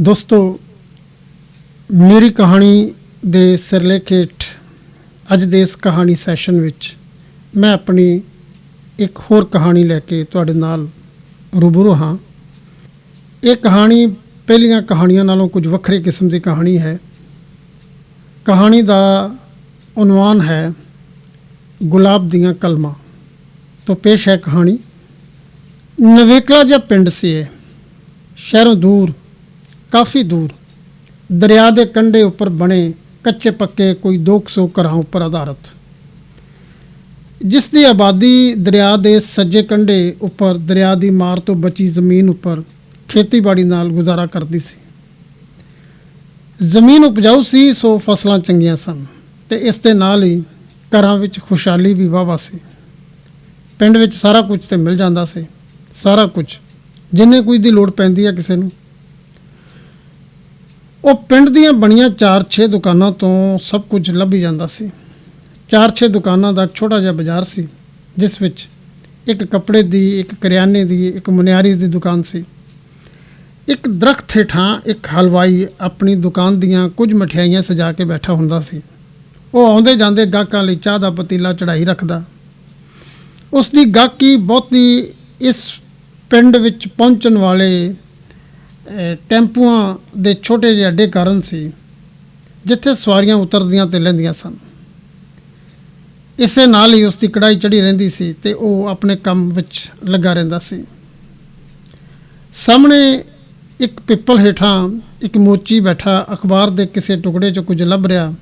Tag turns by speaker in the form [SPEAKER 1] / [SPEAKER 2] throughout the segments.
[SPEAKER 1] ਦੋਸਤੋ, ਮੇਰੀ ਕਹਾਣੀ ਦੇ ਸਿਰਲੇਖ ਹੇਠ ਅੱਜ ਦੇ ਇਸ ਕਹਾਣੀ ਸੈਸ਼ਨ ਵਿੱਚ ਮੈਂ ਆਪਣੀ ਇੱਕ ਹੋਰ ਕਹਾਣੀ ਲੈ ਕੇ ਤੁਹਾਡੇ ਨਾਲ ਰੂਬਰੂ ਹਾਂ। ਇਹ ਕਹਾਣੀ ਪਹਿਲੀਆਂ ਕਹਾਣੀਆਂ ਨਾਲੋਂ ਕੁਝ ਵੱਖਰੇ ਕਿਸਮ ਦੀ ਕਹਾਣੀ ਹੈ। ਕਹਾਣੀ ਦਾ ਉਨਵਾਨ ਹੈ ਗੁਲਾਬ ਦੀਆਂ ਕਲਮਾਂ ਤੋਂ ਪੇਸ਼ ਹੈ ਕਹਾਣੀ। ਨਵੇਕਲਾ ਜਿਹਾ ਪਿੰਡ ਸੀ ਇਹ, ਸ਼ਹਿਰੋਂ ਦੂਰ ਕਾਫੀ ਦੂਰ। ਦਰਿਆ ਦੇ ਕੰਢੇ ਉੱਪਰ ਬਣੇ ਕੱਚੇ ਪੱਕੇ ਕੋਈ 200 ਘਰਾਂ ਉੱਪਰ ਆਧਾਰਿਤ। ਜਿਸ ਦੀ ਆਬਾਦੀ ਦਰਿਆ ਦੇ ਸੱਜੇ ਕੰਢੇ ਉੱਪਰ ਦਰਿਆ ਦੀ ਮਾਰ ਤੋਂ ਬਚੀ ਜ਼ਮੀਨ ਉੱਪਰ ਖੇਤੀਬਾੜੀ ਨਾਲ ਗੁਜ਼ਾਰਾ ਕਰਦੀ ਸੀ। ਜ਼ਮੀਨ ਉਪਜਾਊ ਸੀ, ਸੋ ਫਸਲਾਂ ਚੰਗੀਆਂ ਸਨ ਤੇ ਇਸ ਦੇ ਨਾਲ ਹੀ ਘਰਾਂ ਵਿੱਚ ਖੁਸ਼ਹਾਲੀ ਵੀ ਵਾਹਵਾ ਸੀ। ਪਿੰਡ ਵਿੱਚ ਸਾਰਾ ਕੁਝ ਤੇ ਮਿਲ ਜਾਂਦਾ ਸੀ। ਸਾਰਾ ਕੁਝ। ਜਿੰਨੇ ਕੁਝ ਦੀ ਲੋੜ ਪੈਂਦੀ ਹੈ ਕਿਸੇ ਨੂੰ ਉਹ ਪਿੰਡ ਦੀਆਂ ਬਣੀਆਂ 4-6 ਦੁਕਾਨਾਂ ਤੋਂ ਸਭ ਕੁਝ ਲੱਭੀ ਜਾਂਦਾ ਸੀ। 4-6 ਦੁਕਾਨਾਂ ਦਾ ਛੋਟਾ ਜਿਹਾ ਬਾਜ਼ਾਰ ਸੀ, ਜਿਸ ਵਿੱਚ ਇੱਕ ਕੱਪੜੇ ਦੀ, ਇੱਕ ਕਰਿਆਨੇ ਦੀ, ਇੱਕ ਮੁਨਿਆਰੀ ਦੀ ਦੁਕਾਨ ਸੀ। ਇੱਕ ਦਰਖਤ ਹੇਠਾਂ ਇੱਕ ਹਲਵਾਈ ਆਪਣੀ ਦੁਕਾਨ ਦੀਆਂ ਕੁਝ ਮਠਿਆਈਆਂ ਸਜਾ ਕੇ ਬੈਠਾ ਹੁੰਦਾ ਸੀ। ਉਹ ਆਉਂਦੇ ਜਾਂਦੇ ਗਾਹਕਾਂ ਲਈ ਚਾਹ ਦਾ ਪਤੀਲਾ ਚੜਾਈ ਰੱਖਦਾ। ਉਸ ਦੀ ਗਾਹਕੀ ਬਹੁਤੀ ਇਸ ਪਿੰਡ ਵਿੱਚ ਪਹੁੰਚਣ ਵਾਲੇ ਟੈਂਪੂਆਂ ਦੇ ਛੋਟੇ ਜਿਹੇ ਅੱਡੇ ਕਾਰਨ ਸੀ, ਜਿੱਥੇ ਸਵਾਰੀਆਂ ਉਤਰਦੀਆਂ ਤੇ ਲੈਂਦੀਆਂ ਸਨ। ਇਸੇ ਨਾਲ ਹੀ ਉਸ ਦੀ ਕੜਾਈ ਚੜੀ ਰਹਿੰਦੀ ਸੀ ਤੇ ਉਹ ਆਪਣੇ ਕੰਮ ਵਿੱਚ ਲੱਗਾ ਰਹਿੰਦਾ ਸੀ। ਸਾਹਮਣੇ ਇੱਕ ਪਿੱਪਲ ਹੇਠਾਂ ਇੱਕ ਮੋਚੀ ਬੈਠਾ ਅਖਬਾਰ ਦੇ ਕਿਸੇ ਟੁਕੜੇ 'ਚ ਕੁਝ ਲੱਭ ਰਿਹਾ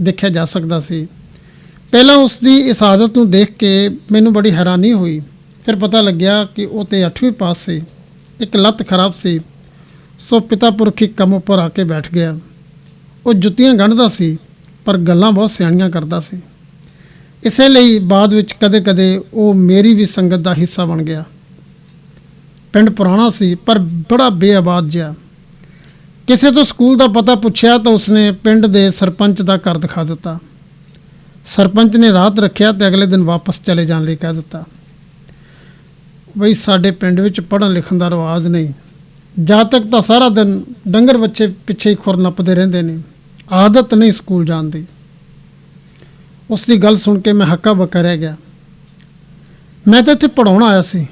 [SPEAKER 1] ਦੇਖਿਆ ਜਾ ਸਕਦਾ ਸੀ। ਪਹਿਲਾਂ ਉਸ ਦੀ ਇਸ ਆਦਤ ਨੂੰ ਦੇਖ ਕੇ ਮੈਨੂੰ ਬੜੀ ਹੈਰਾਨੀ ਹੋਈ। ਫਿਰ ਪਤਾ ਲੱਗਿਆ ਕਿ ਉਹ ਤੇ 8ਵੀਂ ਪਾਸ ਸੀ। ਇੱਕ ਲੱਤ ਖਰਾਬ ਸੀ। ਸੋ ਪਿਤਾ ਪੁਰਖੀ ਕੰਮ ਉੱਪਰ ਆ ਕੇ ਬੈਠ ਗਿਆ। ਉਹ ਜੁੱਤੀਆਂ ਗੰਢਦਾ ਸੀ, ਪਰ ਗੱਲਾਂ ਬਹੁਤ ਸਿਆਣੀਆਂ ਕਰਦਾ ਸੀ। ਇਸੇ ਲਈ ਬਾਅਦ ਵਿੱਚ ਕਦੇ-ਕਦੇ ਉਹ ਮੇਰੀ ਵੀ ਸੰਗਤ ਦਾ ਹਿੱਸਾ ਬਣ ਗਿਆ। ਪਿੰਡ ਪੁਰਾਣਾ ਸੀ, ਪਰ ਬੜਾ ਬੇਆਬਾਦ ਜਿਹਾ। ਕਿਸੇ ਤੋਂ ਸਕੂਲ ਦਾ ਪਤਾ ਪੁੱਛਿਆ ਤਾਂ ਉਸਨੇ ਪਿੰਡ ਦੇ ਸਰਪੰਚ ਦਾ ਘਰ ਦਿਖਾ ਦਿੱਤਾ। ਸਰਪੰਚ ਨੇ ਰਾਤ ਰੱਖਿਆ ਤੇ ਅਗਲੇ ਦਿਨ ਵਾਪਸ ਚਲੇ ਜਾਣ ਲਈ ਕਹਿ ਦਿੱਤਾ। ਬਈ ਸਾਡੇ ਪਿੰਡ ਵਿੱਚ ਪੜ੍ਹਨ ਲਿਖਣ ਦਾ ਰਿਵਾਜ ਨਹੀਂ। ਜਦ ਤੱਕ ਤਾਂ ਸਾਰਾ ਦਿਨ ਡੰਗਰ ਬੱਚੇ ਪਿੱਛੇ ਹੀ ਖੁਰ ਨੱਪਦੇ ਰਹਿੰਦੇ ਨੇ, ਆਦਤ ਨਹੀਂ ਸਕੂਲ ਜਾਣ ਦੀ। ਉਸ ਦੀ ਗੱਲ ਸੁਣ ਕੇ ਮੈਂ ਹੱਕਾ ਬੱਕਾ ਰਹਿ ਗਿਆ। ਮੈਂ ਤਾਂ ਇੱਥੇ ਪੜਾਉਣ ਆਇਆ ਸੀ।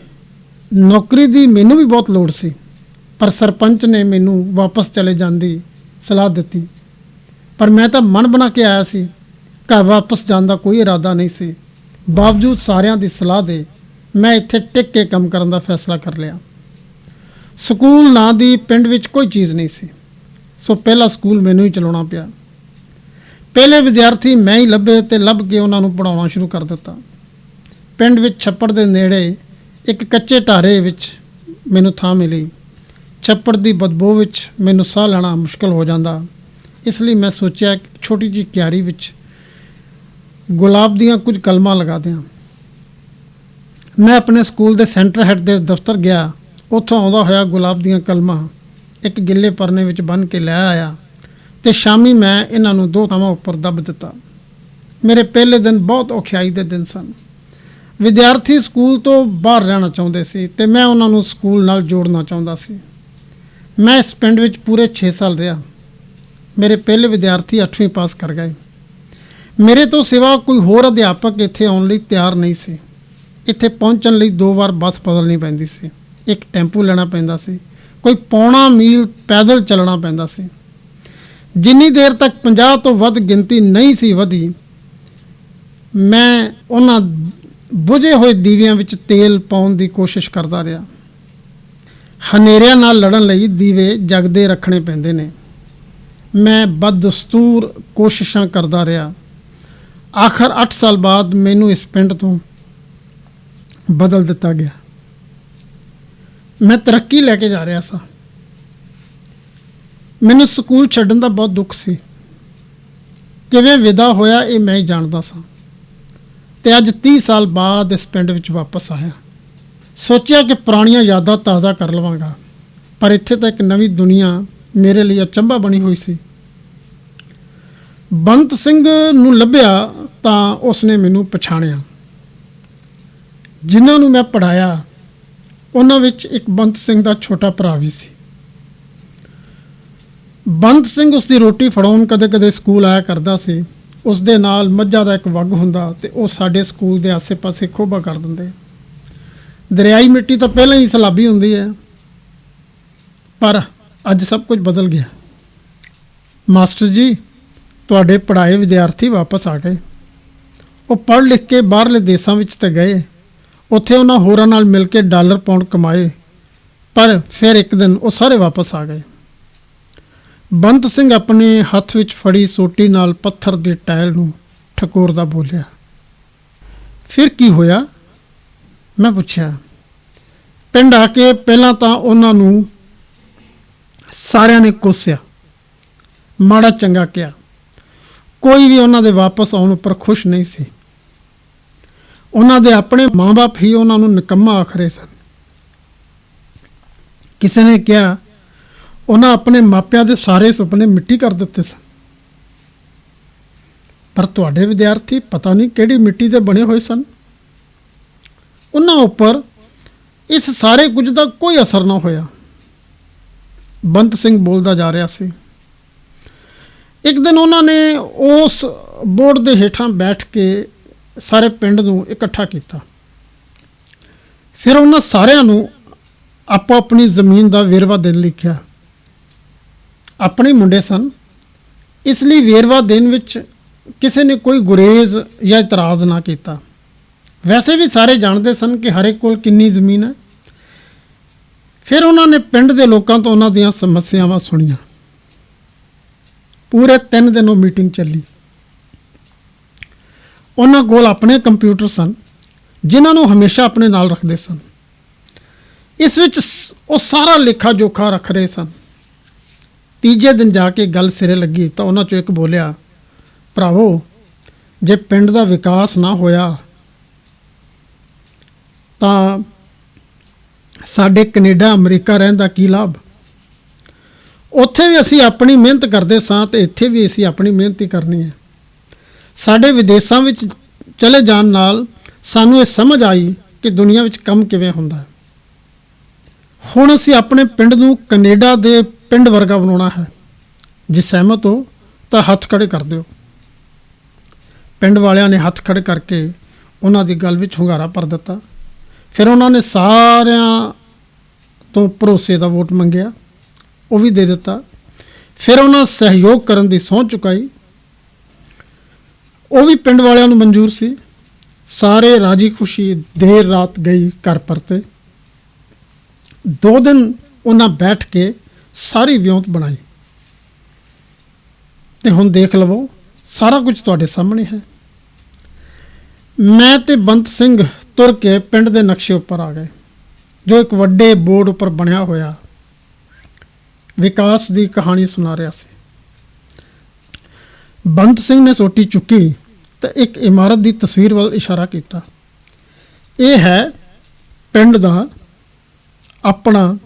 [SPEAKER 1] ਨੌਕਰੀ ਦੀ ਮੈਨੂੰ ਵੀ ਬਹੁਤ ਲੋੜ ਸੀ, ਪਰ ਸਰਪੰਚ ਨੇ ਮੈਨੂੰ ਵਾਪਸ ਚਲੇ ਜਾਣ ਦੀ ਸਲਾਹ ਦਿੱਤੀ। ਪਰ ਮੈਂ ਤਾਂ ਮਨ ਬਣਾ ਕੇ ਆਇਆ ਸੀ, ਘਰ ਵਾਪਸ ਜਾਣ ਦਾ ਕੋਈ ਇਰਾਦਾ ਨਹੀਂ ਸੀ। ਬਾਵਜੂਦ ਸਾਰਿਆਂ ਦੀ ਸਲਾਹ ਦੇ ਮੈਂ ਇੱਥੇ ਟਿਕ ਕੇ ਕੰਮ ਕਰਨ ਦਾ ਫੈਸਲਾ ਕਰ ਲਿਆ। ਸਕੂਲ ਨਾਂ ਦੀ ਪਿੰਡ ਵਿੱਚ ਕੋਈ ਚੀਜ਼ ਨਹੀਂ ਸੀ। ਸੋ ਪਹਿਲਾ ਸਕੂਲ ਮੈਨੂੰ ਹੀ ਚਲਾਉਣਾ ਪਿਆ। ਪਹਿਲੇ ਵਿਦਿਆਰਥੀ ਮੈਂ ਹੀ ਲੱਭੇ ਤੇ ਲੱਭ ਕੇ ਉਹਨਾਂ ਨੂੰ ਪੜਾਉਣਾ ਸ਼ੁਰੂ ਕਰ ਦਿੱਤਾ। ਪਿੰਡ ਵਿੱਚ ਛੱਪੜ ਦੇ ਨੇੜੇ ਇੱਕ ਕੱਚੇ ਢਾਰੇ ਵਿੱਚ ਮੈਨੂੰ ਥਾਂ ਮਿਲੀ। ਛੱਪੜ ਦੀ ਬਦਬੂ ਵਿੱਚ ਮੈਨੂੰ ਸਾਹ ਲੈਣਾ ਮੁਸ਼ਕਲ ਹੋ ਜਾਂਦਾ। ਇਸ ਲਈ ਮੈਂ ਸੋਚਿਆ, ਛੋਟੀ ਜਿਹੀ ਕਿਆਰੀ ਵਿੱਚ ਗੁਲਾਬ ਦੀਆਂ ਕੁਝ ਕਲਮਾਂ ਲਗਾ ਦਿਆਂ। ਮੈਂ ਆਪਣੇ ਸਕੂਲ ਦੇ ਸੈਂਟਰ ਹੈੱਡ ਦੇ ਦਫ਼ਤਰ ਗਿਆ। ਉੱਥੋਂ ਆਉਂਦਾ ਹੋਇਆ ਗੁਲਾਬ ਦੀਆਂ ਕਲਮਾਂ ਇੱਕ ਗਿੱਲੇ ਪਰਨੇ ਵਿੱਚ ਬੰਨ੍ਹ ਕੇ ਲੈ ਆਇਆ ਤੇ ਸ਼ਾਮੀ ਮੈਂ ਇਹਨਾਂ ਨੂੰ ਦੋ ਥਾਵਾਂ ਉੱਪਰ ਦੱਬ ਦਿੱਤਾ। ਮੇਰੇ ਪਹਿਲੇ ਦਿਨ ਬਹੁਤ ਔਖਿਆਈ ਦੇ ਦਿਨ ਸਨ। ਵਿਦਿਆਰਥੀ ਸਕੂਲ ਤੋਂ ਬਾਹਰ ਰਹਿਣਾ ਚਾਹੁੰਦੇ ਸੀ ਤੇ ਮੈਂ ਉਹਨਾਂ ਨੂੰ ਸਕੂਲ ਨਾਲ ਜੋੜਨਾ ਚਾਹੁੰਦਾ ਸੀ। ਮੈਂ ਇਸ ਪਿੰਡ ਵਿੱਚ ਪੂਰੇ 6 ਸਾਲ ਰਿਹਾ। ਮੇਰੇ ਪਹਿਲੇ ਵਿਦਿਆਰਥੀ 8ਵੀਂ ਪਾਸ ਕਰ ਗਏ। ਮੇਰੇ ਤੋਂ ਸਿਵਾ ਕੋਈ ਹੋਰ ਅਧਿਆਪਕ ਇੱਥੇ ਆਉਣ ਲਈ ਤਿਆਰ ਨਹੀਂ ਸੀ। ਇੱਥੇ ਪਹੁੰਚਣ ਲਈ ਦੋ ਵਾਰ ਬੱਸ ਬਦਲਣੀ ਪੈਂਦੀ ਸੀ। ਇੱਕ ਟੈਂਪੂ ਲੈਣਾ ਪੈਂਦਾ ਸੀ। ਕੋਈ ਪੌਣਾ ਮੀਲ ਪੈਦਲ ਚੱਲਣਾ ਪੈਂਦਾ ਸੀ। ਜਿੰਨੀ ਦੇਰ ਤੱਕ 50 ਤੋਂ ਵੱਧ ਗਿਣਤੀ ਨਹੀਂ ਸੀ ਵਧੀ, ਮੈਂ ਉਹਨਾਂ ਬੁਝੇ ਹੋਏ ਦੀਵਿਆਂ ਵਿੱਚ ਤੇਲ ਪਾਉਣ ਦੀ ਕੋਸ਼ਿਸ਼ ਕਰਦਾ ਰਿਹਾ। ਹਨੇਰਿਆਂ ਨਾਲ ਲੜਨ ਲਈ ਦੀਵੇ ਜਗਦੇ ਰੱਖਣੇ ਪੈਂਦੇ ਨੇ। ਮੈਂ ਬਦਸਤੂਰ ਕੋਸ਼ਿਸ਼ਾਂ ਕਰਦਾ ਰਿਹਾ। ਆਖਰ 8 ਸਾਲ ਬਾਅਦ ਮੈਨੂੰ ਇਸ ਪਿੰਡ ਤੋਂ ਬਦਲ ਦਿੱਤਾ ਗਿਆ। ਮੈਂ ਤਰੱਕੀ ਲੈ ਕੇ ਜਾ ਰਿਹਾ ਸਾਂ। ਮੈਨੂੰ ਸਕੂਲ ਛੱਡਣ ਦਾ ਬਹੁਤ ਦੁੱਖ ਸੀ। ਕਿਵੇਂ ਵਿਦਾ ਹੋਇਆ ਇਹ ਮੈਂ ਹੀ ਜਾਣਦਾ ਸਾਂ। ਤੇ ਅੱਜ 30 ਸਾਲ ਬਾਅਦ ਇਸ ਪਿੰਡ ਵਿੱਚ ਵਾਪਸ ਆਇਆ। ਸੋਚਿਆ ਕਿ ਪੁਰਾਣੀਆਂ ਯਾਦਾਂ ਤਾਜ਼ਾ ਕਰ ਲਵਾਂਗਾ, ਪਰ ਇੱਥੇ ਤਾਂ ਇੱਕ ਨਵੀਂ ਦੁਨੀਆ ਮੇਰੇ ਲਈ ਅਚੰਭਾ ਬਣੀ ਹੋਈ ਸੀ। ਬੰਤ ਸਿੰਘ ਨੂੰ ਲੱਭਿਆ ਤਾਂ ਉਸਨੇ ਮੈਨੂੰ ਪਛਾਣਿਆ। ਜਿਨ੍ਹਾਂ ਨੂੰ ਮੈਂ ਪੜਾਇਆ ਉਹਨਾਂ ਵਿੱਚ ਇੱਕ ਬੰਤ ਸਿੰਘ ਦਾ ਛੋਟਾ ਭਰਾ ਵੀ ਸੀ। ਬੰਤ ਸਿੰਘ ਉਸ ਦੀ ਰੋਟੀ ਫੜਾਉਣ ਕਦੇ-ਕਦੇ ਸਕੂਲ ਆਇਆ ਕਰਦਾ ਸੀ। ਉਸ ਦੇ ਨਾਲ ਮੱਝਾਂ ਦਾ ਇੱਕ ਵੱਗ ਹੁੰਦਾ ਤੇ ਉਹ ਸਾਡੇ ਸਕੂਲ ਦੇ ਆਸੇ-ਪਾਸੇ ਖੋਬਾ ਕਰ ਦਿੰਦੇ। ਦਰਿਆਈ ਮਿੱਟੀ ਤਾਂ ਪਹਿਲਾਂ ਹੀ ਸਲਾਬੀ ਹੁੰਦੀ ਹੈ, ਪਰ ਅੱਜ ਸਭ ਕੁਝ ਬਦਲ ਗਿਆ। ਮਾਸਟਰ ਜੀ, ਤੁਹਾਡੇ ਪੜ੍ਹਾਏ ਵਿਦਿਆਰਥੀ ਵਾਪਸ ਆ ਗਏ। ਉਹ ਪੜ੍ਹ ਲਿਖ ਕੇ ਬਾਹਰਲੇ ਦੇਸ਼ਾਂ ਵਿੱਚ ਤਾਂ ਗਏ। ਉੱਥੇ ਉਹਨਾਂ ਹੋਰਾਂ ਨਾਲ ਮਿਲ ਕੇ ਡਾਲਰ ਪਾਉਂਡ ਕਮਾਏ, ਪਰ ਫਿਰ ਇੱਕ ਦਿਨ ਉਹ ਸਾਰੇ ਵਾਪਸ ਆ ਗਏ। ਬੰਤ ਸਿੰਘ ਆਪਣੇ ਹੱਥ ਵਿੱਚ ਫੜੀ ਸੋਟੀ ਨਾਲ ਪੱਥਰ ਦੇ ਟਾਇਲ ਨੂੰ ਠਕੋਰਦਾ ਬੋਲਿਆ, ਫਿਰ ਕੀ ਹੋਇਆ? ਮੈਂ ਪੁੱਛਿਆ, ਪਿੰਡ ਆ ਕੇ ਪਹਿਲਾਂ ਤਾਂ ਉਹਨਾਂ ਨੂੰ ਸਾਰਿਆਂ ਨੇ ਕੋਸਿਆ, ਮਾੜਾ ਚੰਗਾ ਕਿਹਾ। ਕੋਈ ਵੀ ਉਹਨਾਂ ਦੇ ਵਾਪਸ ਆਉਣ ਉੱਪਰ ਖੁਸ਼ ਨਹੀਂ ਸੀ। ਉਹਨਾਂ ਦੇ ਆਪਣੇ ਮਾਂ-ਬਾਪ ਹੀ ਉਹਨਾਂ ਨੂੰ ਨਿਕੰਮਾ ਆਖ ਰਹੇ ਸਨ। ਕਿਸੇ ਨੇ ਕਿਹਾ, ਉਹਨਾਂ ਆਪਣੇ ਮਾਪਿਆਂ ਦੇ ਸਾਰੇ ਸੁਪਨੇ ਮਿੱਟੀ ਕਰ ਦਿੱਤੇ ਸਨ। ਪਰ ਤੁਹਾਡੇ ਵਿਦਿਆਰਥੀ ਪਤਾ ਨਹੀਂ ਕਿਹੜੀ ਮਿੱਟੀ ਦੇ ਬਣੇ ਹੋਏ ਸਨ। ਉਹਨਾਂ ਉੱਪਰ ਇਸ ਸਾਰੇ ਕੁਝ ਦਾ ਕੋਈ ਅਸਰ ਨਾ ਹੋਇਆ। ਬੰਤ ਸਿੰਘ ਬੋਲਦਾ ਜਾ ਰਿਹਾ ਸੀ। ਇੱਕ ਦਿਨ ਉਹਨਾਂ ਨੇ ਉਸ ਬੋਰਡ ਦੇ ਹੇਠਾਂ ਬੈਠ ਕੇ ਸਾਰੇ ਪਿੰਡ ਨੂੰ ਇਕੱਠਾ ਕੀਤਾ। ਫਿਰ ਉਹਨਾਂ ਸਾਰਿਆਂ ਨੂੰ ਆਪੋ ਆਪਣੀ ਜ਼ਮੀਨ ਦਾ ਵੇਰਵਾ ਦੇਣ ਲਿਖਿਆ ਆਪਣੇ ਮੁੰਡੇ ਸਨ। ਇਸ ਲਈ ਵੇਰਵਾ ਦੇਣ ਵਿੱਚ ਕਿਸੇ ਨੇ ਕੋਈ ਗੁਰੇਜ਼ ਜਾਂ ਇਤਰਾਜ਼ ਨਾ ਕੀਤਾ। ਵੈਸੇ ਵੀ ਸਾਰੇ ਜਾਣਦੇ ਸਨ ਕਿ ਹਰੇਕ ਕੋਲ ਕਿੰਨੀ ਜ਼ਮੀਨ ਹੈ। ਫਿਰ ਉਹਨਾਂ ਨੇ ਪਿੰਡ ਦੇ ਲੋਕਾਂ ਤੋਂ ਉਹਨਾਂ ਦੀਆਂ ਸਮੱਸਿਆਵਾਂ ਸੁਣੀਆਂ। ਪੂਰੇ 3 ਦਿਨ ਉਹ ਮੀਟਿੰਗ ਚੱਲੀ। ਉਹਨਾਂ ਕੋਲ ਆਪਣੇ ਕੰਪਿਊਟਰ ਸਨ, ਜਿਨ੍ਹਾਂ ਨੂੰ ਹਮੇਸ਼ਾ ਆਪਣੇ ਨਾਲ ਰੱਖਦੇ ਸਨ। ਇਸ ਵਿੱਚ ਸ- ਉਹ ਸਾਰਾ ਲੇਖਾ ਜੋਖਾ ਰੱਖ ਰਹੇ ਸਨ। ਤੀਜੇ ਦਿਨ ਜਾ ਕੇ ਗੱਲ ਸਿਰੇ ਲੱਗੀ ਤਾਂ ਉਹਨਾਂ ਚੋਂ ਇੱਕ ਬੋਲਿਆ, ਭਰਾਵੋ, ਜੇ ਪਿੰਡ ਦਾ ਵਿਕਾਸ ਨਾ ਹੋਇਆ, ਤਾਂ ਸਾਡੇ ਕੈਨੇਡਾ, ਅਮਰੀਕਾ ਰਹਿਣ ਦਾ ਕੀ ਲਾਭ? ਉੱਥੇ ਵੀ ਅਸੀਂ ਆਪਣੀ ਮਿਹਨਤ ਕਰਦੇ ਸਾਂ ਤੇ ਇੱਥੇ ਵੀ ਅਸੀਂ ਆਪਣੀ ਮਿਹਨਤ ਹੀ ਕਰਨੀ ਹੈ। ਸਾਡੇ ਵਿਦੇਸ਼ਾਂ ਵਿੱਚ ਚਲੇ ਜਾਣ ਨਾਲ ਸਾਨੂੰ ਇਹ ਸਮਝ ਆਈ ਕਿ ਦੁਨੀਆ ਵਿੱਚ ਕੰਮ ਕਿਵੇਂ ਹੁੰਦਾ ਹੈ। ਹੁਣ ਅਸੀਂ ਆਪਣੇ ਪਿੰਡ ਨੂੰ ਕੈਨੇਡਾ ਦੇ ਪਿੰਡ ਵਰਗਾ ਬਣਾਉਣਾ ਹੈ। ਜੇ ਸਹਿਮਤ ਹੋ ਤਾਂ ਹੱਥ ਖੜੇ ਕਰ ਦਿਓ। ਪਿੰਡ ਵਾਲਿਆਂ ਨੇ ਹੱਥ ਖੜੇ ਕਰਕੇ ਉਹਨਾਂ ਦੀ ਗੱਲ ਵਿੱਚ ਹੁੰਗਾਰਾ ਭਰ ਦਿੱਤਾ। ਫਿਰ ਉਹਨਾਂ ਨੇ ਸਾਰਿਆਂ ਤੋਂ ਭਰੋਸੇ ਦਾ ਵੋਟ ਮੰਗਿਆ। ਉਹ ਵੀ ਦੇ ਦਿੱਤਾ। ਫਿਰ ਉਹਨਾਂ ਸਹਿਯੋਗ ਕਰਨ ਦੀ ਸਹੁੰ ਚੁਕਾਈ। ਉਹ ਵੀ ਪਿੰਡ ਵਾਲਿਆਂ ਨੂੰ ਮਨਜ਼ੂਰ ਸੀ। ਸਾਰੇ ਰਾਜੀ ਖੁਸ਼ੀ ਦੇਰ ਰਾਤ ਗਈ ਘਰ ਪਰਤੇ ਦੋ ਦਿਨ ਉਹਨਾਂ ਬੈਠ ਕੇ ਸਾਰੀ ਵਿਉਂਤ ਬਣਾਈ। ਤੇ ਹੁਣ ਦੇਖ ਲਵੋ, ਸਾਰਾ ਕੁਝ ਤੁਹਾਡੇ ਸਾਹਮਣੇ ਹੈ। ਮੈਂ ਤੇ ਬੰਤ ਸਿੰਘ ਤੁਰ ਕੇ ਪਿੰਡ ਦੇ ਨਕਸ਼ੇ ਉੱਪਰ ਆ ਗਏ, ਜੋ ਇੱਕ ਵੱਡੇ ਬੋਰਡ ਉੱਪਰ ਬਣਿਆ ਹੋਇਆ ਵਿਕਾਸ ਦੀ ਕਹਾਣੀ ਸੁਣਾ ਰਿਹਾ ਸੀ। ਬੰਤ ਸਿੰਘ ਨੇ ਸੋਟੀ ਚੁੱਕੀ। ਤੇ ਇੱਕ ਇਮਾਰਤ ਦੀ ਤਸਵੀਰ ਵੱਲ ਇਸ਼ਾਰਾ ਕੀਤਾ। ਇਹ ਹੈ ਪਿੰਡ ਦਾ ਆਪਣਾ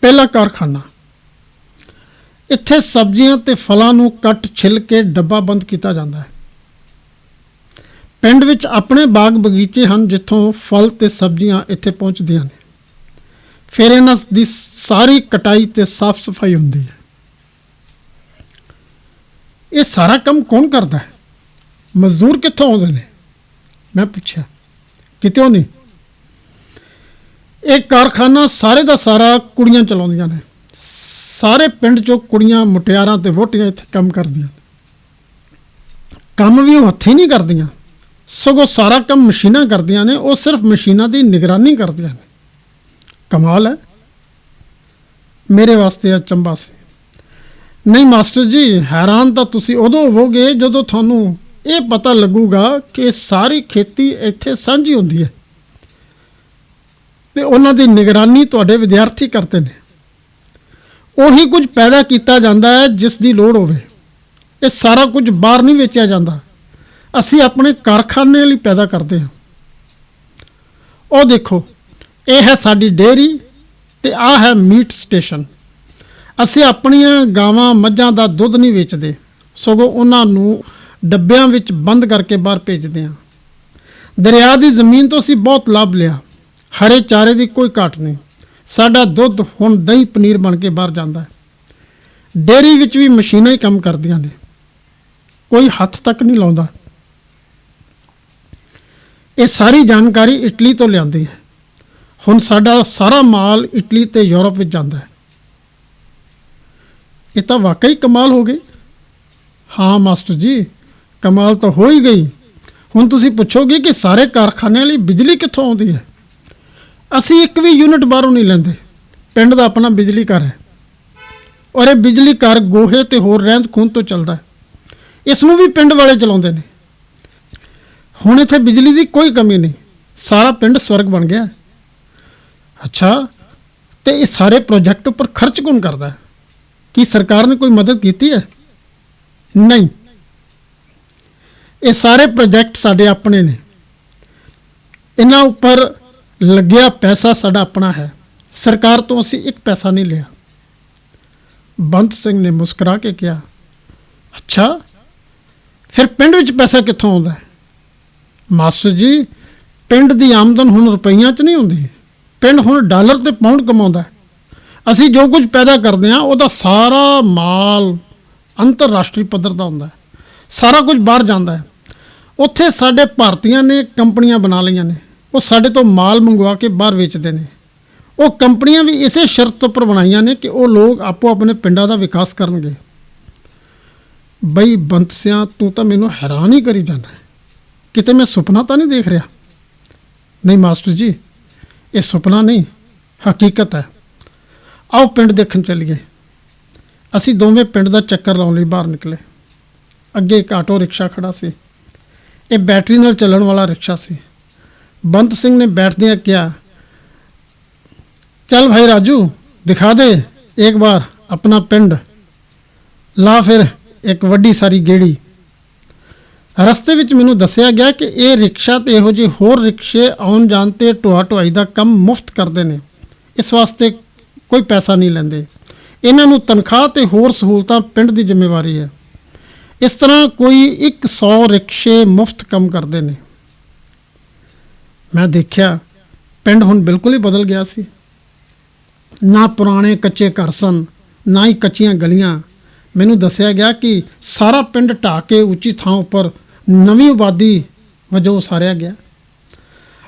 [SPEAKER 1] ਪਹਿਲਾ ਕਾਰਖਾਨਾ। ਇੱਥੇ ਸਬਜ਼ੀਆਂ ਤੇ ਫਲਾਂ ਨੂੰ ਕੱਟ, ਛਿੱਲ ਕੇ ਡੱਬਾ ਬੰਦ ਕੀਤਾ ਜਾਂਦਾ ਹੈ। ਪਿੰਡ ਵਿੱਚ ਆਪਣੇ ਬਾਗ ਬਗੀਚੇ ਹਨ ਜਿੱਥੋਂ ਫਲ ਤੇ ਸਬਜ਼ੀਆਂ ਇੱਥੇ ਪਹੁੰਚਦੀਆਂ ਨੇ। ਫਿਰ ਇਹਨਾਂ ਦੀ ਸਾਰੀ ਕਟਾਈ ਤੇ ਸਾਫ਼ ਸਫ਼ਾਈ ਹੁੰਦੀ ਹੈ। ਇਹ ਸਾਰਾ ਕੰਮ ਕੌਣ ਕਰਦਾ ਹੈ? ਮਜ਼ਦੂਰ ਕਿੱਥੋਂ ਆਉਂਦੇ ਨੇ? ਮੈਂ ਪੁੱਛਿਆ, ਕਿਤੋਂ ਨਹੀਂ? ਇਹ ਕਾਰਖਾਨਾ ਸਾਰੇ ਦਾ ਸਾਰਾ ਕੁੜੀਆਂ ਚਲਾਉਂਦੀਆਂ ਨੇ। ਸਾਰੇ ਪਿੰਡ ਚੋਂ ਕੁੜੀਆਂ, ਮੁਟਿਆਰਾਂ ਤੇ ਵੋਟੀਆਂ ਇੱਥੇ ਕੰਮ ਕਰਦੀਆਂ ਨੇ। ਕੰਮ ਵੀ ਉਹ ਹੱਥੀਂ ਨਹੀਂ ਕਰਦੀਆਂ। ਸਗੋਂ ਸਾਰਾ ਕੰਮ ਮਸ਼ੀਨਾਂ ਕਰਦੀਆਂ ਨੇ, ਉਹ ਸਿਰਫ ਮਸ਼ੀਨਾਂ ਦੀ ਨਿਗਰਾਨੀ ਕਰਦੀਆਂ ਨੇ। ਕਮਾਲ ਹੈ। ਮੇਰੇ ਵਾਸਤੇ ਆ ਚੰਬਾ ਸੀ। ਨਹੀਂ, ਮਾਸਟਰ ਜੀ, ਹੈਰਾਨ ਤਾਂ ਤੁਸੀਂ ਉਦੋਂ ਹੋਵੋਗੇ ਜਦੋਂ ਤੁਹਾਨੂੰ ਇਹ ਪਤਾ ਲੱਗੂਗਾ ਕਿ ਸਾਰੀ ਖੇਤੀ ਇੱਥੇ ਸਾਂਝੀ ਹੁੰਦੀ ਹੈ। ਤੇ ਉਹਨਾਂ ਦੀ ਨਿਗਰਾਨੀ ਤੁਹਾਡੇ ਵਿਦਿਆਰਥੀ ਕਰਦੇ ਨੇ। ਉਹੀ ਕੁਝ ਪੈਦਾ ਕੀਤਾ ਜਾਂਦਾ ਹੈ ਜਿਸ ਦੀ ਲੋੜ ਹੋਵੇ। ਇਹ ਸਾਰਾ ਕੁਝ ਬਾਹਰ ਨਹੀਂ ਵੇਚਿਆ ਜਾਂਦਾ। ਅਸੀਂ ਆਪਣੇ ਕਾਰਖਾਨੇ ਲਈ ਪੈਦਾ ਕਰਦੇ ਹਾਂ। ਉਹ ਦੇਖੋ, ਇਹ ਹੈ ਸਾਡੀ ਡੇਅਰੀ ਤੇ ਆਹ ਹੈ ਮੀਟ ਸਟੇਸ਼ਨ। ਅਸੀਂ ਆਪਣੀਆਂ ਗਾਵਾਂ, ਮੱਝਾਂ ਦਾ ਦੁੱਧ ਨਹੀਂ ਵੇਚਦੇ। ਸਗੋਂ ਉਹਨਾਂ ਨੂੰ ਡੱਬਿਆਂ ਵਿੱਚ ਬੰਦ ਕਰਕੇ ਬਾਹਰ ਭੇਜਦੇ ਹਾਂ। ਦਰਿਆ ਦੀ ਜ਼ਮੀਨ ਤੋਂ ਅਸੀਂ ਬਹੁਤ ਲਾਭ ਲਿਆ। ਹਰੇ ਚਾਰੇ ਦੀ ਕੋਈ ਘਾਟ ਨਹੀਂ। ਸਾਡਾ ਦੁੱਧ ਹੁਣ ਦਹੀਂ ਪਨੀਰ ਬਣ ਕੇ ਬਾਹਰ ਜਾਂਦਾ ਹੈ। ਡੇਅਰੀ ਵਿੱਚ ਵੀ ਮਸ਼ੀਨਾਂ ਹੀ ਕੰਮ ਕਰਦੀਆਂ ਨੇ। ਕੋਈ ਹੱਥ ਤੱਕ ਨਹੀਂ ਲਾਉਂਦਾ। ਇਹ ਸਾਰੀ ਜਾਣਕਾਰੀ ਇਟਲੀ ਤੋਂ ਲਿਆਂਦੀ ਹੈ। ਹੁਣ ਸਾਡਾ ਸਾਰਾ ਮਾਲ ਇਟਲੀ ਤੇ ਯੂਰਪ ਵਿੱਚ ਜਾਂਦਾ ਹੈ। ਇਹ ਤਾਂ ਵਾਕਈ ਕਮਾਲ ਹੋ ਗਈ। ਹਾਂ ਮਾਸਟਰ ਜੀ ਕਮਾਲ ਤਾਂ ਹੋ ਹੀ ਗਈ। ਹੁਣ ਤੁਸੀਂ ਪੁੱਛੋਗੇ ਕਿ ਸਾਰੇ ਕਾਰਖਾਨਿਆਂ ਲਈ ਬਿਜਲੀ ਕਿੱਥੋਂ ਆਉਂਦੀ ਹੈ? ਅਸੀਂ ਇੱਕ ਵੀ ਯੂਨਿਟ ਬਾਹਰੋਂ ਨਹੀਂ ਲੈਂਦੇ। ਪਿੰਡ ਦਾ ਆਪਣਾ ਬਿਜਲੀ ਘਰ ਹੈ। ਔਰ ਇਹ ਬਿਜਲੀ ਘਰ ਗੋਹੇ ਤੇ ਹੋਰ ਰਹਿੰਦ ਖੂੰਦ ਤੋਂ ਚੱਲਦਾ ਹੈ। ਇਸ ਨੂੰ ਵੀ ਪਿੰਡ ਵਾਲੇ ਚਲਾਉਂਦੇ ਨੇ। ਹੁਣ ਇੱਥੇ ਬਿਜਲੀ ਦੀ ਕੋਈ ਕਮੀ ਨਹੀਂ। ਸਾਰਾ ਪਿੰਡ ਸਵਰਗ ਬਣ ਗਿਆ ਅੱਛਾ, ਤੇ ਇਹ ਸਾਰੇ ਪ੍ਰੋਜੈਕਟ ਉੱਪਰ ਖਰਚ ਕੌਣ ਕਰਦਾ ਕੀ ਸਰਕਾਰ ਨੇ ਕੋਈ ਮਦਦ ਕੀਤੀ ਹੈ? ਨਹੀਂ। ਇਹ ਸਾਰੇ ਪ੍ਰੋਜੈਕਟ ਸਾਡੇ ਆਪਣੇ ਨੇ। ਇਹਨਾਂ ਉੱਪਰ ਲੱਗਿਆ ਪੈਸਾ ਸਾਡਾ ਆਪਣਾ ਹੈ। ਸਰਕਾਰ ਤੋਂ ਅਸੀਂ ਇੱਕ ਪੈਸਾ ਨਹੀਂ ਲਿਆ। ਬੰਤ ਸਿੰਘ ਨੇ ਮੁਸਕਰਾ ਕੇ ਕਿਹਾ, ਅੱਛਾ, ਫਿਰ ਪਿੰਡ ਵਿੱਚ ਪੈਸਾ ਕਿੱਥੋਂ ਆਉਂਦਾ ਹੈ? ਮਾਸਟਰ ਜੀ, ਪਿੰਡ ਦੀ ਆਮਦਨ ਹੁਣ ਰੁਪਈਆਂ 'ਚ ਨਹੀਂ ਹੁੰਦੀ। ਪਿੰਡ ਹੁਣ ਡਾਲਰ ਤੇ ਪਾਉਂਡ ਕਮਾਉਂਦਾ ਅਸੀਂ ਜੋ ਕੁਝ ਪੈਦਾ ਕਰਦੇ ਹਾਂ, ਉਹਦਾ ਸਾਰਾ ਮਾਲ ਅੰਤਰਰਾਸ਼ਟਰੀ ਪੱਧਰ ਦਾ ਹੁੰਦਾ ਸਾਰਾ ਕੁਝ ਬਾਹਰ ਜਾਂਦਾ ਹੈ। ਉੱਥੇ ਸਾਡੇ ਭਾਰਤੀਆਂ ਨੇ ਕੰਪਨੀਆਂ ਬਣਾ ਲਈਆਂ ਨੇ। ਉਹ ਸਾਡੇ ਤੋਂ ਮਾਲ ਮੰਗਵਾ ਕੇ ਬਾਹਰ ਵੇਚਦੇ ਨੇ। ਉਹ ਕੰਪਨੀਆਂ ਵੀ ਇਸੇ ਸ਼ਰਤ ਉੱਪਰ ਬਣਾਈਆਂ ਨੇ ਕਿ ਉਹ ਲੋਕ ਆਪੋ ਆਪਣੇ ਪਿੰਡਾਂ ਦਾ ਵਿਕਾਸ ਕਰਨਗੇ। ਬਈ ਬੰਤ ਸਿਆਂ, ਤੂੰ ਤਾਂ ਮੈਨੂੰ ਹੈਰਾਨ ਹੀ ਕਰੀ ਜਾਂਦਾ ਕਿਤੇ ਮੈਂ ਸੁਪਨਾ ਤਾਂ ਨਹੀਂ ਦੇਖ ਰਿਹਾ? ਨਹੀਂ ਮਾਸਟਰ ਜੀ, ਇਹ ਸੁਪਨਾ ਨਹੀਂ, ਹਕੀਕਤ ਹੈ। ਆਓ ਪਿੰਡ ਦੇਖਣ ਚੱਲੀਏ। ਅਸੀਂ ਦੋਵੇਂ ਪਿੰਡ ਦਾ ਚੱਕਰ ਲਾਉਣ ਲਈ ਬਾਹਰ ਨਿਕਲੇ। ਅੱਗੇ ਇੱਕ ਆਟੋ ਰਿਕਸ਼ਾ ਖੜਾ ਸੀ ਇਹ ਬੈਟਰੀ ਨਾਲ ਚੱਲਣ ਵਾਲਾ ਰਿਕਸ਼ਾ ਸੀ ਬੰਤ ਸਿੰਘ ਨੇ ਬੈਠਦਿਆਂ ਕਿਹਾ चल भाई राजू दिखा दे एक बार अपना पिंड ਲਾ ਫਿਰ ਇੱਕ ਵੱਡੀ ਸਾਰੀ ਗੇੜੀ ਰਸਤੇ ਵਿੱਚ ਮੈਨੂੰ ਦੱਸਿਆ ਗਿਆ ਕਿ ਇਹ ਰਿਕਸ਼ਾ ਤੇ ਇਹੋ ਜਿਹੇ ਹੋਰ ਰਿਕਸ਼ੇ ਆਉਣ ਜਾਣ ਤੇ ਢੋਆ ਢੁਆਈ ਦਾ ਕੰਮ ਮੁਫਤ ਕਰਦੇ ਨੇ ਇਸ ਵਾਸਤੇ ਕੋਈ ਪੈਸਾ ਨਹੀਂ ਲੈਂਦੇ ਇਹਨਾਂ ਨੂੰ ਤਨਖਾਹ ਤੇ ਹੋਰ ਸਹੂਲਤਾਂ ਪਿੰਡ ਦੀ ਜ਼ਿੰਮੇਵਾਰੀ ਹੈ ਇਸ ਤਰ੍ਹਾਂ ਕੋਈ 100 ਰਿਕਸ਼ੇ ਮੁਫਤ ਕੰਮ ਕਰਦੇ ਨੇ। ਮੈਂ ਦੇਖਿਆ, ਪਿੰਡ ਹੁਣ ਬਿਲਕੁਲ ਹੀ ਬਦਲ ਗਿਆ ਸੀ। ਨਾ ਪੁਰਾਣੇ ਕੱਚੇ ਘਰ ਸਨ, ਨਾ ਹੀ ਕੱਚੀਆਂ ਗਲੀਆਂ। ਮੈਨੂੰ ਦੱਸਿਆ ਗਿਆ ਕਿ ਸਾਰਾ ਪਿੰਡ ਢਾਹ ਕੇ ਉੱਚੀ ਥਾਂ ਉੱਪਰ ਨਵੀਂ ਆਬਾਦੀ ਵਜੋਂ ਉਸਾਰਿਆ ਗਿਆ।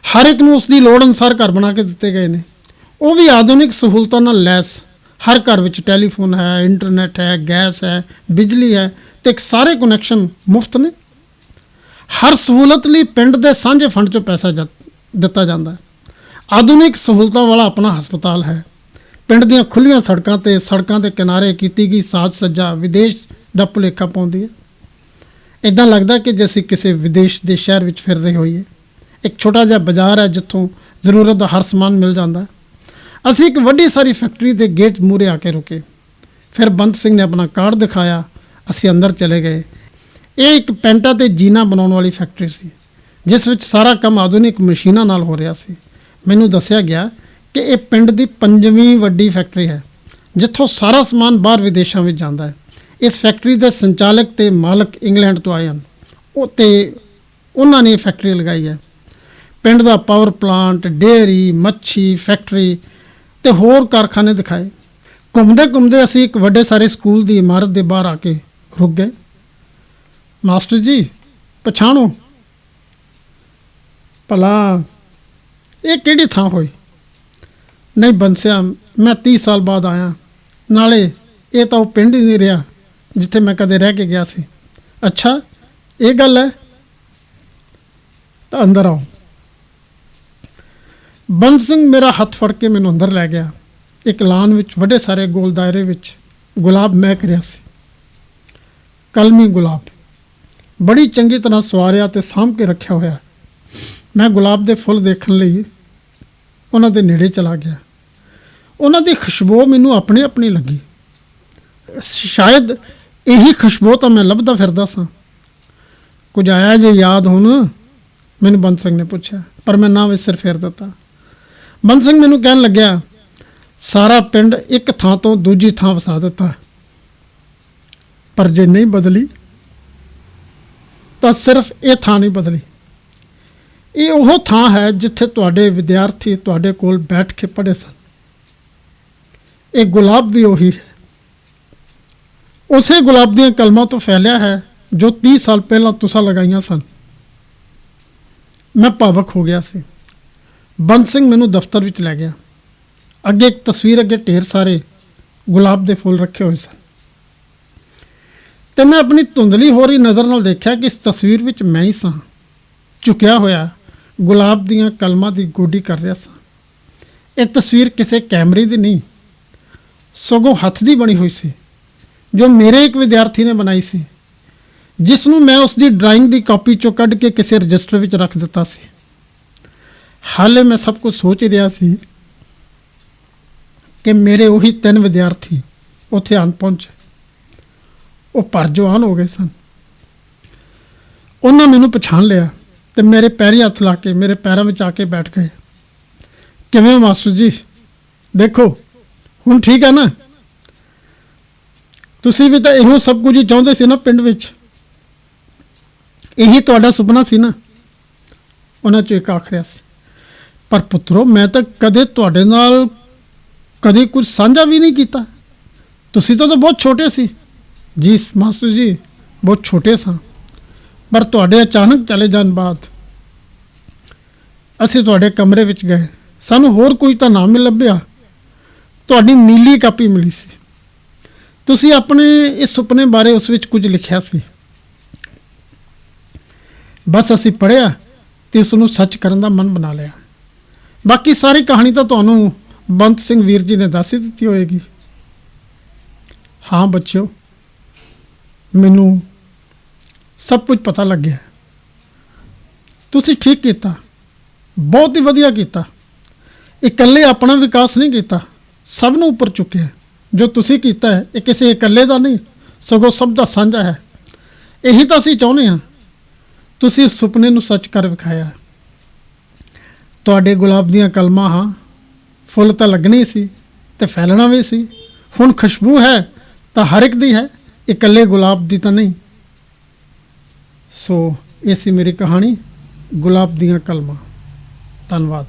[SPEAKER 1] ਹਰ ਇੱਕ ਨੂੰ ਉਸ ਦੀ ਲੋੜ ਅਨੁਸਾਰ ਘਰ ਬਣਾ ਕੇ ਦਿੱਤੇ ਗਏ ਨੇ। ਉਹ ਵੀ ਆਧੁਨਿਕ ਸਹੂਲਤਾਂ ਨਾਲ ਲੈਸ। ਹਰ ਘਰ ਵਿੱਚ ਟੈਲੀਫੋਨ ਹੈ, ਇੰਟਰਨੈਟ ਹੈ, ਗੈਸ ਹੈ, ਬਿਜਲੀ ਹੈ। ਤੇ ਸਾਰੇ ਕਨੈਕਸ਼ਨ ਮੁਫਤ ਨੇ। ਹਰ ਸਹੂਲਤ ਲਈ ਪਿੰਡ ਦੇ ਸਾਂਝੇ ਫੰਡ ਚੋਂ ਪੈਸਾ ਦਿੱਤਾ ਜਾਂਦਾ ਹੈ। ਆਧੁਨਿਕ ਸਹੂਲਤਾਂ ਵਾਲਾ ਆਪਣਾ ਹਸਪਤਾਲ ਹੈ। ਪਿੰਡ ਦੀਆਂ ਖੁੱਲੀਆਂ ਸੜਕਾਂ ਤੇ ਸੜਕਾਂ ਦੇ ਕਿਨਾਰੇ ਕੀਤੀ ਗਈ ਸਾਜ ਸੱਜਾ ਵਿਦੇਸ਼ ਦਾ ਭੁਲੇਖਾ ਪਾਉਂਦੀ ਹੈ। ਇਦਾਂ ਲੱਗਦਾ ਕਿ ਜੇ ਅਸੀਂ ਕਿਸੇ ਵਿਦੇਸ਼ ਦੇ ਸ਼ਹਿਰ ਵਿੱਚ ਫਿਰ ਰਹੇ ਹੋਈਏ, ਇੱਕ ਛੋਟਾ ਜਿਹਾ ਬਾਜ਼ਾਰ ਹੈ ਜਿੱਥੋਂ ਜ਼ਰੂਰਤ ਦਾ ਹਰ ਸਮਾਨ ਮਿਲ ਜਾਂਦਾ ਅਸੀਂ ਇੱਕ ਵੱਡੀ ਸਾਰੀ ਫੈਕਟਰੀ ਦੇ ਗੇਟ ਮੂਹਰੇ ਆ ਕੇ ਰੁਕੇ। ਫਿਰ ਬੰਤ ਸਿੰਘ ਨੇ ਆਪਣਾ ਕਾਰਡ ਦਿਖਾਇਆ। ਅਸੀਂ ਅੰਦਰ ਚਲੇ ਗਏ। ਇਹ ਇੱਕ ਪੈਂਟਾ ਤੇ ਜੀਨਾ ਬਣਾਉਣ ਵਾਲੀ ਫੈਕਟਰੀ ਸੀ, ਜਿਸ ਵਿੱਚ ਸਾਰਾ ਕੰਮ ਆਧੁਨਿਕ ਮਸ਼ੀਨਾਂ ਨਾਲ ਹੋ ਰਿਹਾ ਸੀ। ਮੈਨੂੰ ਦੱਸਿਆ ਗਿਆ ਕਿ ਇਹ ਪਿੰਡ ਦੀ ਪੰਜਵੀਂ ਵੱਡੀ ਫੈਕਟਰੀ ਹੈ, ਜਿੱਥੋਂ ਸਾਰਾ ਸਮਾਨ ਬਾਹਰ ਵਿਦੇਸ਼ਾਂ ਵਿੱਚ ਜਾਂਦਾ ਹੈ। ਇਸ ਫੈਕਟਰੀ ਦੇ ਸੰਚਾਲਕ ਤੇ ਮਾਲਕ ਇੰਗਲੈਂਡ ਤੋਂ ਆਏ ਹਨ। ਉਹ ਤੇ ਉਹਨਾਂ ਨੇ ਇਹ ਫੈਕਟਰੀ ਲਗਾਈ ਹੈ। ਪਿੰਡ ਦਾ ਪਾਵਰ ਪਲਾਂਟ ਡੇਅਰੀ ਮੱਛੀ ਫੈਕਟਰੀ ਤੇ ਹੋਰ ਕਾਰਖਾਨੇ ਦਿਖਾਏ। ਘੁੰਮਦੇ ਘੁੰਮਦੇ ਅਸੀਂ ਇੱਕ ਵੱਡੇ ਸਾਰੇ ਸਕੂਲ ਦੀ ਇਮਾਰਤ ਦੇ ਬਾਹਰ ਆ ਕੇ ਰੁਕ ਗਏ। ਮਾਸਟਰ ਜੀ, ਪਛਾਣੋ। ਭਲਾ, ਇਹ ਕਿਹੜੀ ਥਾਂ ਹੋਈ? ਨਹੀਂ ਬੰਸਿਆ, ਮੈਂ 30 ਸਾਲ ਬਾਅਦ ਆਇਆ। ਨਾਲੇ ਇਹ ਤਾਂ ਉਹ ਪਿੰਡ ਹੀ ਨਹੀਂ ਰਿਹਾ, ਜਿੱਥੇ ਮੈਂ ਕਦੇ ਰਹਿ ਕੇ ਗਿਆ ਸੀ। ਅੱਛਾ, ਇਹ ਗੱਲ ਹੈ? ਤਾਂ ਅੰਦਰ ਆਓ। ਬੰਦ ਸਿੰਘ ਮੇਰਾ ਹੱਥ ਫੜ ਕੇ ਮੈਨੂੰ ਅੰਦਰ ਲੈ ਗਿਆ। ਇੱਕ ਲਾਨ ਵਿੱਚ, ਵੱਡੇ ਸਾਰੇ ਗੋਲ ਦਾਇਰੇ ਵਿੱਚ ਗੁਲਾਬ ਮਹਿਕ ਰਿਹਾ ਸੀ। ਕਲਮੀ ਗੁਲਾਬ। ਬੜੀ ਚੰਗੀ ਤਰ੍ਹਾਂ ਸਵਾਰਿਆ ਤੇ ਸਾਂਭ ਕੇ ਰੱਖਿਆ ਹੋਇਆ। ਮੈਂ ਗੁਲਾਬ ਦੇ ਫੁੱਲ ਦੇਖਣ ਲਈ ਉਹਨਾਂ ਦੇ ਨੇੜੇ ਚਲਾ ਗਿਆ। ਉਹਨਾਂ ਦੀ ਖੁਸ਼ਬੂ ਮੈਨੂੰ ਆਪਣੇ ਆਪਣੀ ਲੱਗੀ। ਸ਼ਾਇਦ ਇਹੀ ਖੁਸ਼ਬੂ ਤਾਂ ਮੈਂ ਲੱਭਦਾ ਫਿਰਦਾ ਸਾਂ। ਕੁਝ ਆਇਆ ਜੇ ਯਾਦ ਹੁਣ, ਮੈਨੂੰ ਬੰਦ ਸਿੰਘ ਨੇ ਪੁੱਛਿਆ, ਪਰ ਮੈਂ ਨਾ ਵਿਸਰ ਫੇਰ ਦਿੱਤਾ। ਬੰਦ ਸਿੰਘ ਮੈਨੂੰ ਕਹਿਣ ਲੱਗਿਆ, ਸਾਰਾ ਪਿੰਡ ਇੱਕ ਥਾਂ ਤੋਂ ਦੂਜੀ ਥਾਂ ਵਸਾ ਦਿੱਤਾ। ਪਰ ਜੇ ਨਹੀਂ ਬਦਲੀ, ਤਾਂ ਸਿਰਫ ਇਹ ਥਾਂ ਨਹੀਂ ਬਦਲੀ। ਇਹ ਉਹ ਥਾਂ ਹੈ ਜਿੱਥੇ ਤੁਹਾਡੇ ਵਿਦਿਆਰਥੀ ਤੁਹਾਡੇ ਕੋਲ ਬੈਠ ਕੇ ਪੜ੍ਹੇ ਸਨ। ਇਹ ਗੁਲਾਬ ਵੀ ਉਹੀ ਹੈ। ਉਸੇ ਗੁਲਾਬ ਦੀਆਂ ਕਲਮਾਂ ਤੋਂ ਫੈਲਿਆ ਹੈ ਜੋ 30 ਸਾਲ ਪਹਿਲਾਂ ਤੁਸੀਂ ਲਗਾਈਆਂ ਸਨ। ਮੈਂ ਭਾਵਕ ਹੋ ਗਿਆ ਸੀ। ਬੰਦ ਸਿੰਘ ਮੈਨੂੰ ਦਫ਼ਤਰ ਵਿੱਚ ਲੈ ਗਿਆ। ਅੱਗੇ ਇੱਕ ਤਸਵੀਰ ਅੱਗੇ ਢੇਰ ਸਾਰੇ ਗੁਲਾਬ ਦੇ ਫੁੱਲ ਰੱਖੇ ਹੋਏ ਸਨ। ਤੇ ਮੈਂ ਆਪਣੀ ਧੁੰਦਲੀ ਹੋ ਰਹੀ ਨਜ਼ਰ ਨਾਲ ਦੇਖਿਆ ਕਿ ਇਸ ਤਸਵੀਰ ਵਿੱਚ ਮੈਂ ਹੀ ਸਾਂ। ਝੁਕਿਆ ਹੋਇਆ ਗੁਲਾਬ ਦੀਆਂ ਕਲਮਾਂ ਦੀ ਗੋਡੀ ਕਰ ਰਿਹਾ ਸਾਂ। ਇਹ ਤਸਵੀਰ ਕਿਸੇ ਕੈਮਰੇ ਦੀ ਨਹੀਂ, ਸਗੋਂ ਹੱਥ ਦੀ ਬਣੀ ਹੋਈ ਸੀ, ਜੋ ਮੇਰੇ ਇੱਕ ਵਿਦਿਆਰਥੀ ਨੇ ਬਣਾਈ ਸੀ ਜਿਸ ਨੂੰ ਮੈਂ ਉਸ ਦੀ ਡਰਾਇੰਗ ਦੀ ਕਾਪੀ ਚੋਂ ਕੱਢ ਕੇ ਕਿਸੇ ਰਜਿਸਟਰ ਵਿੱਚ ਰੱਖ ਦਿੱਤਾ ਸੀ। ਹਾਲੇ ਮੈਂ ਸਭ ਕੁਝ ਸੋਚ ਰਿਹਾ ਸੀ ਕਿ ਮੇਰੇ ਉਹੀ ਤਿੰਨ ਵਿਦਿਆਰਥੀ ਉੱਥੇ ਆਣ ਪਹੁੰਚੇ ਉਹ ਪਰ ਪਰਜਵਾਨ ਹੋ ਗਏ ਸਨ। ਉਹਨਾਂ ਮੈਨੂੰ ਪਛਾਣ ਲਿਆ ਤੇ ਮੇਰੇ ਪੈਰੀ ਹੱਥ ਲਾ ਕੇ ਮੇਰੇ ਪੈਰਾਂ ਵਿੱਚ ਆ ਕੇ ਬੈਠ ਗਏ। ਕਿਵੇਂ ਹੋ ਮਾਸਟਰ ਜੀ? ਦੇਖੋ, ਹੁਣ ਠੀਕ ਹੈ ਨਾ? ਤੁਸੀਂ ਵੀ ਤਾਂ ਇਹੋ ਸਭ ਕੁਝ ਹੀ ਚਾਹੁੰਦੇ ਸੀ ਨਾ ਪਿੰਡ ਵਿੱਚ? ਇਹੀ ਤੁਹਾਡਾ ਸੁਪਨਾ ਸੀ ਨਾ? ਉਹਨਾਂ ਚੋਂ ਇੱਕ ਆਖ ਰਿਹਾ ਸੀ। ਪਰ ਪੁੱਤਰੋ, ਮੈਂ ਤਾਂ ਕਦੇ ਤੁਹਾਡੇ ਨਾਲ ਕਦੇ ਕੁਝ ਸਾਂਝਾ ਵੀ ਨਹੀਂ ਕੀਤਾ। ਤੁਸੀਂ ਤਾਂ ਬਹੁਤ ਛੋਟੇ ਸੀ। ਜੀ ਮਾਸਟਰ ਜੀ, ਬਹੁਤ ਛੋਟੇ ਸਾਂ, ਪਰ ਤੁਹਾਡੇ ਅਚਾਨਕ ਚਲੇ ਜਾਣ ਬਾਅਦ ਅਸੀਂ ਤੁਹਾਡੇ ਕਮਰੇ ਵਿੱਚ ਗਏ। ਸਾਨੂੰ ਹੋਰ ਕੋਈ ਤਾਂ ਨਾਮ ਮਿਲ ਲੱਭਿਆ। ਤੁਹਾਡੀ ਨੀਲੀ ਕਾਪੀ ਮਿਲੀ ਸੀ। ਤੁਸੀਂ ਆਪਣੇ ਇਸ ਸੁਪਨੇ ਬਾਰੇ ਉਸ ਵਿੱਚ ਕੁਝ ਲਿਖਿਆ ਸੀ। ਬਸ ਅਸੀਂ ਪੜ੍ਹਿਆ ਤੇ ਉਸ ਨੂੰ ਸੱਚ ਕਰਨ ਦਾ ਮਨ ਬਣਾ ਲਿਆ। ਬਾਕੀ ਸਾਰੀ ਕਹਾਣੀ ਤਾਂ ਤੁਹਾਨੂੰ ਬੰਤ ਸਿੰਘ ਵੀਰ ਜੀ ਨੇ ਦੱਸ ਹੀ ਦਿੱਤੀ ਹੋਏਗੀ। ਹਾਂ, ਬੱਚਿਓ। ਮੈਨੂੰ ਸਭ ਕੁਝ ਪਤਾ ਲੱਗ ਗਿਆ। ਤੁਸੀਂ ਠੀਕ ਕੀਤਾ। ਬਹੁਤ ਹੀ ਵਧੀਆ ਕੀਤਾ। ਇਕੱਲੇ ਆਪਣਾ ਵਿਕਾਸ ਨਹੀਂ ਕੀਤਾ। ਸਭ ਨੂੰ ਉੱਪਰ ਚੁੱਕਿਆ। ਜੋ ਤੁਸੀਂ ਕੀਤਾ ਹੈ, ਇਹ ਕਿਸੇ ਇਕੱਲੇ ਦਾ ਨਹੀਂ, ਸਗੋਂ ਸਭ ਦਾ ਸਾਂਝਾ ਹੈ। ਇਹੀ ਤਾਂ ਅਸੀਂ ਚਾਹੁੰਦੇ ਹਾਂ। ਤੁਸੀਂ ਇਸ ਸੁਪਨੇ ਨੂੰ ਸੱਚ ਕਰ ਵਿਖਾਇਆ। ਤੁਹਾਡੇ ਗੁਲਾਬ ਦੀਆਂ ਕਲਮਾਂ ਹਾਂ, ਫੁੱਲ ਤਾਂ ਲੱਗਣੇ ਸੀ ਤੇ ਫੈਲਣਾ ਵੀ ਸੀ। ਹੁਣ ਖੁਸ਼ਬੂ ਹੈ ਤਾਂ ਹਰ ਇੱਕ ਦੀ ਹੈ। ਇਕੱਲੇ ਗੁਲਾਬ ਦੀ ਤਾਂ ਨਹੀਂ। ਸੋ ਇਹ ਸੀ ਮੇਰੀ ਕਹਾਣੀ ਗੁਲਾਬ ਦੀਆਂ ਕਲਮਾਂ। ਧੰਨਵਾਦ।